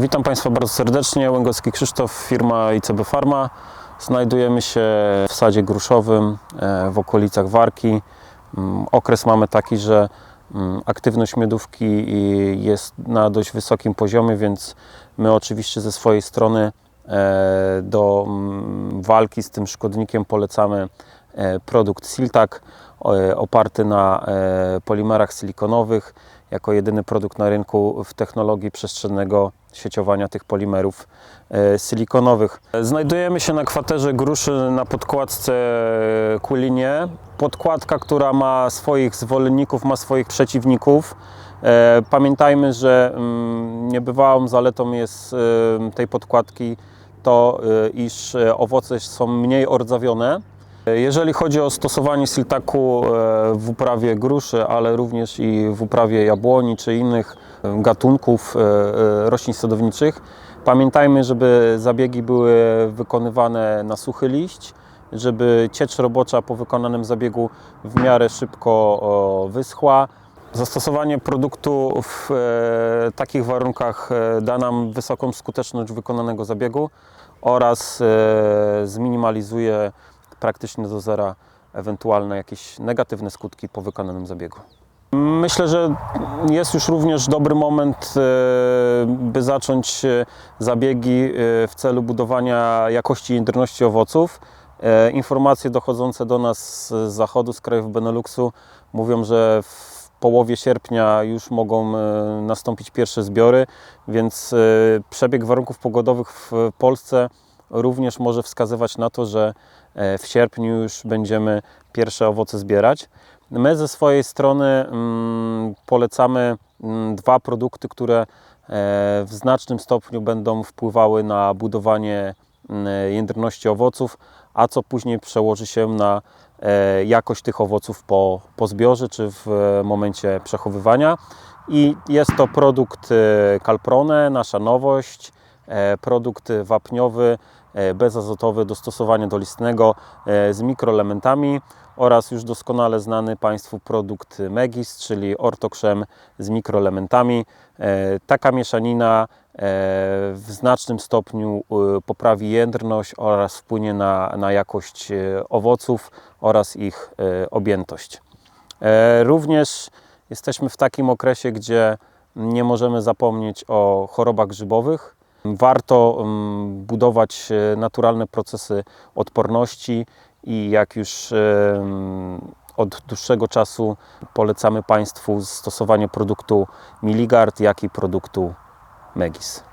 Witam Państwa bardzo serdecznie. Łęgowski Krzysztof, firma ICB Pharma. Znajdujemy się w sadzie gruszowym e, w okolicach Warki. Mm, Okres mamy taki, że mm, aktywność miodówki jest na dość wysokim poziomie, więc my oczywiście ze swojej strony e, do mm, walki z tym szkodnikiem polecamy e, produkt Siltak oparty na e, polimerach silikonowych jako jedyny produkt na rynku w technologii przestrzennego sieciowania tych polimerów e, silikonowych. Znajdujemy się na kwaterze gruszy na podkładce Quilinie. Podkładka, która ma swoich zwolenników, ma swoich przeciwników. E, Pamiętajmy, że mm, niebywałą zaletą jest e, tej podkładki to, e, iż e, owoce są mniej ordzawione. Jeżeli chodzi o stosowanie siltaku e, w uprawie gruszy, ale również i w uprawie jabłoni czy innych e, gatunków e, roślin sadowniczych, pamiętajmy, żeby zabiegi były wykonywane na suchy liść, żeby ciecz robocza po wykonanym zabiegu w miarę szybko wyschła. Zastosowanie produktu w takich warunkach da nam wysoką skuteczność wykonanego zabiegu oraz zminimalizuje praktycznie do zera ewentualne jakieś negatywne skutki po wykonanym zabiegu. Myślę, że jest już również dobry moment, e, by zacząć e, zabiegi e, w celu budowania jakości i jędrności owoców. Informacje dochodzące do nas z zachodu, z krajów Beneluxu mówią, że w połowie sierpnia już mogą nastąpić pierwsze zbiory, więc przebieg warunków pogodowych w Polsce również może wskazywać na to, że e, w sierpniu już będziemy pierwsze owoce zbierać. My ze swojej strony mm, polecamy mm, dwa produkty, które e, w znacznym stopniu będą wpływały na budowanie mm, jędrności owoców, a co później przełoży się na e, jakość tych owoców po, po zbiorze czy w momencie przechowywania. I jest to produkt Calprone, nasza nowość, produkt wapniowy, e, bezazotowy, do listnego e, z mikroelementami oraz już doskonale znany Państwu produkt Megis, czyli ortokrzem z mikroelementami. E, Taka mieszanina e, w znacznym stopniu e, poprawi jędrność oraz wpłynie na, na jakość e, owoców oraz ich e, objętość. E, Również jesteśmy w takim okresie, gdzie nie możemy zapomnieć o chorobach grzybowych. Warto mm, budować e, naturalne procesy odporności i jak już em, od dłuższego czasu polecamy Państwu stosowanie produktu Miligard, jak i produktu Megis.